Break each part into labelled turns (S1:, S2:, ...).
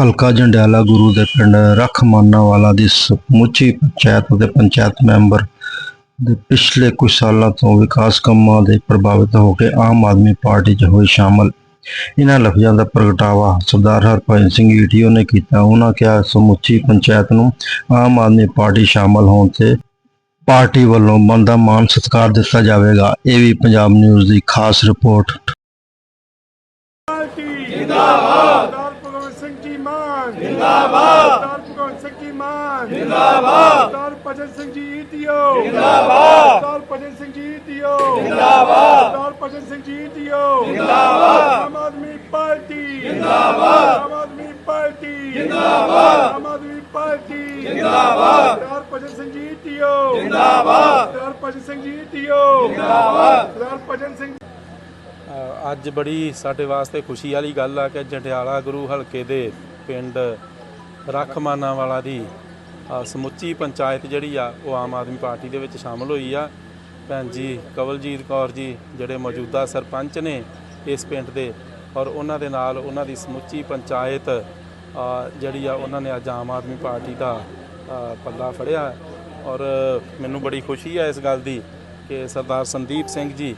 S1: ਹਲਕਾ ਜੰਡਿਆਲਾ ਗੁਰੂ ਦੇ ਪਿੰਡ ਰਖਮਾਨਾ ਵਾਲਾ ਦੀ ਸਮੁੱਚੀ ਪੰਚਾਇਤ ਅਤੇ ਪੰਚਾਇਤ ਮੈਂਬਰ ਦੇ ਪਿਛਲੇ ਕੁਝ ਸਾਲਾਂ ਤੋਂ ਵਿਕਾਸ ਕੰਮਾਂ ਦੇ ਪ੍ਰਭਾਵਿਤ ਹੋ ਕੇ ਆਮ ਆਦਮੀ ਪਾਰਟੀ 'ਚ ਹੋਏ ਸ਼ਾਮਲ। ਇਹਨਾਂ ਲਫ਼ਜ਼ਾਂ ਦਾ ਪ੍ਰਗਟਾਵਾ ਸਰਦਾਰ ਹਰਭਜਨ ਸਿੰਘ ਈਟੀਓ ਨੇ ਕੀਤਾ। ਉਹਨਾਂ ਕਿਹਾ ਸਮੁੱਚੀ ਪੰਚਾਇਤ ਨੂੰ ਆਮ ਆਦਮੀ ਪਾਰਟੀ ਸ਼ਾਮਲ ਹੋਣ ਤੇ ਪਾਰਟੀ ਵੱਲੋਂ ਬੰਦਾ ਮਾਨ ਸਤਿਕਾਰ ਦਿੱਤਾ ਜਾਵੇਗਾ। ਇਹ ਵੀ ਪੰਜਾਬ ਨਿਊਜ਼ ਦੀ ਖਾਸ ਰਿਪੋਰਟ।
S2: ਜਿੰਦਾਬਾਦ ਸਰਦਾਰ ਭਗਵੰਤ ਸਿੰਘ ਜੀ ਮਾਨ। ਜਿੰਦਾਬਾਦ। ਸਰਦਾਰ ਭਗਵੰਤ ਸਿੰਘ ਜੀ ਮਾਨ। ਜਿੰਦਾਬਾਦ। ਸਰਦਾਰ ਭਜਨ ਸਿੰਘ ਜੀ ਈਟੀਓ ਜਿੰਦਾਬਾਦ। ਸਰਦਾਰ ਭਜਨ ਸਿੰਘ ਜੀ ਈਟੀਓ ਜਿੰਦਾਬਾਦ। ਸਰਦਾਰ ਭਜਨ ਸਿੰਘ ਜੀ ਈਟੀਓ ਜਿੰਦਾਬਾਦ। ਆਮ ਆਦਮੀ ਪਾਰਟੀ। ਜਿੰਦਾਬਾਦ। ਆਮ ਆਦਮੀ ਪਾਰਟੀ। ਜਿੰਦਾਬਾਦ। ਆਮ ਆਦਮੀ ਪਾਰਟੀ। ਜਿੰਦਾਬਾਦ। ਸਰਦਾਰ ਭਜਨ ਸਿੰਘ ਜੀ ਈਟੀਓ ਜਿੰਦਾਬਾਦ। ਸਰਦਾਰ ਭਜਨ ਸਿੰਘ ਜੀ ਈਟੀਓ ਜਿੰਦਾਬਾਦ। ਸਰਦਾਰ ਭਜਨ ਸਿੰਘ
S3: ਅ, ਅੱਜ ਬੜੀ ਸਾਡੇ ਵਾਸਤੇ ਖੁਸ਼ੀ ਵਾਲੀ ਗੱਲ ਆ ਕਿ ਜੰਡਿਆਲਾ ਗੁਰੂ ਹਲਕੇ ਦੇ ਪਿੰਡ ਰਖਮਾਨਾ ਵਾਲਾ ਦੀ ਸਮੁੱਚੀ ਪੰਚਾਇਤ ਜਿਹੜੀ ਆ ਉਹ ਆਮ ਆਦਮੀ ਪਾਰਟੀ ਦੇ ਵਿੱਚ ਸ਼ਾਮਲ ਹੋਈ ਆ। ਭੈਣ ਜੀ ਕਵਲਜੀਤ ਕੌਰ ਜੀ ਜਿਹੜੇ ਮੌਜੂਦਾ ਸਰਪੰਚ ਨੇ ਇਸ ਪਿੰਡ ਦੇ ਔਰ ਉਹਨਾਂ ਦੇ ਨਾਲ ਉਹਨਾਂ ਦੀ ਸਮੁੱਚੀ ਪੰਚਾਇਤ ਜਿਹੜੀ ਆ ਉਹਨਾਂ ਨੇ ਅੱਜ ਆਮ ਆਦਮੀ ਪਾਰਟੀ ਦਾ ਪੱਲਾ ਫੜਿਆ। ਔਰ ਮੈਨੂੰ ਬੜੀ ਖੁਸ਼ੀ ਆ ਇਸ ਗੱਲ ਦੀ ਕਿ ਸਰਦਾਰ ਸੰਦੀਪ ਸਿੰਘ ਜੀ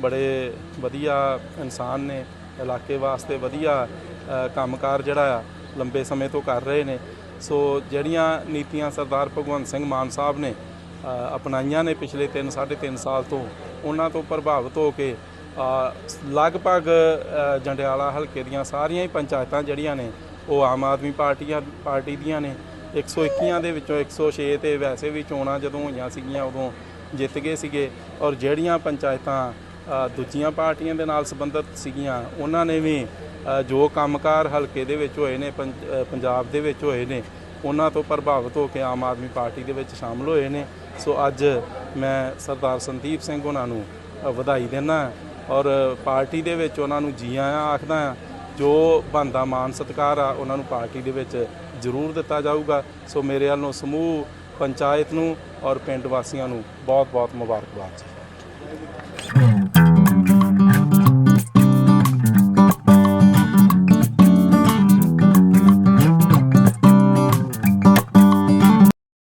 S3: ਬੜੇ ਵਧੀਆ ਇਨਸਾਨ ਨੇ ਇਲਾਕੇ ਵਾਸਤੇ ਵਧੀਆ ਅ, ਕੰਮਕਾਰ ਜਿਹੜਾ ਆ ਲੰਬੇ ਸਮੇਂ ਤੋਂ ਕਰ ਰਹੇ ਨੇ। ਸੋ ਜਿਹੜੀਆਂ ਨੀਤੀਆਂ ਸਰਦਾਰ ਭਗਵੰਤ ਸਿੰਘ ਮਾਨ ਸਾਹਿਬ ਨੇ ਅਪਣਾਈਆਂ ਨੇ ਪਿਛਲੇ 3 3.5 ਸਾਲ ਤੋਂ, ਉਹਨਾਂ ਤੋਂ ਪ੍ਰਭਾਵਿਤ ਹੋ ਕੇ ਲਗਭਗ ਜੰਡਿਆਲਾ ਹਲਕੇ ਦੀਆਂ ਸਾਰੀਆਂ ਹੀ ਪੰਚਾਇਤਾਂ ਜਿਹੜੀਆਂ ਨੇ, ਉਹ ਆਮ ਆਦਮੀ ਪਾਰਟੀਆਂ, ਪਾਰਟੀ ਦੀਆਂ ਨੇ। 121 ਦੇ ਵਿੱਚੋਂ 106 ਤੇ ਵੈਸੇ ਵੀ ਚੋਣਾਂ ਜਦੋਂ ਹੋਈਆਂ ਸੀਗੀਆਂ, ਉਦੋਂ ਜਿੱਤ ਗਏ ਸੀਗੇ। ਔਰ ਜਿਹੜੀਆਂ ਪੰਚਾਇਤਾਂ ਦੂਜੀਆਂ ਪਾਰਟੀਆਂ ਦੇ ਨਾਲ ਸੰਬੰਧਿਤ ਸੀਗੀਆਂ। ਉਹਨਾਂ ਨੇ ਵੀ ਅ, ਜੋ ਕੰਮਕਾਰ ਹਲਕੇ ਦੇ ਵਿੱਚ ਹੋਏ ਨੇ ਪੰਜ- ਪੰਜਾਬ ਦੇ ਵਿੱਚ ਹੋਏ ਨੇ ਉਹਨਾਂ ਤੋਂ ਪ੍ਰਭਾਵਿਤ ਹੋ ਕੇ ਆਮ ਆਦਮੀ ਪਾਰਟੀ ਦੇ ਵਿੱਚ ਸ਼ਾਮਲ ਹੋਏ ਨੇ। ਸੋ ਅੱਜ ਮੈਂ ਸਰਦਾਰ ਸੰਦੀਪ ਸਿੰਘ ਉਹਨਾਂ ਨੂੰ ਵਧਾਈ ਦਿੰਦਾ ਔਰ ਪਾਰਟੀ ਦੇ ਵਿੱਚ ਉਹਨਾਂ ਨੂੰ ਜੀ ਆਇਆਂ ਆਖਦਾ ਹਾਂ ਜੋ ਬੰਦਾ ਮਾਨ ਸਤਿਕਾਰ ਆ ਉਹਨਾਂ ਨੂੰ ਪਾਰਟੀ ਦੇ ਵਿੱਚ ਜ਼ਰੂਰ ਦਿੱਤਾ ਜਾਊਗਾ। ਸੋ ਮੇਰੇ ਵੱਲੋਂ ਸਮੂਹ ਪੰਚਾਇਤ ਨੂੰ ਔਰ ਪਿੰਡ ਵਾਸੀਆਂ ਨੂੰ ਬਹੁਤ ਬਹੁਤ ਮੁਬਾਰਕਬਾਦ ਜੀ।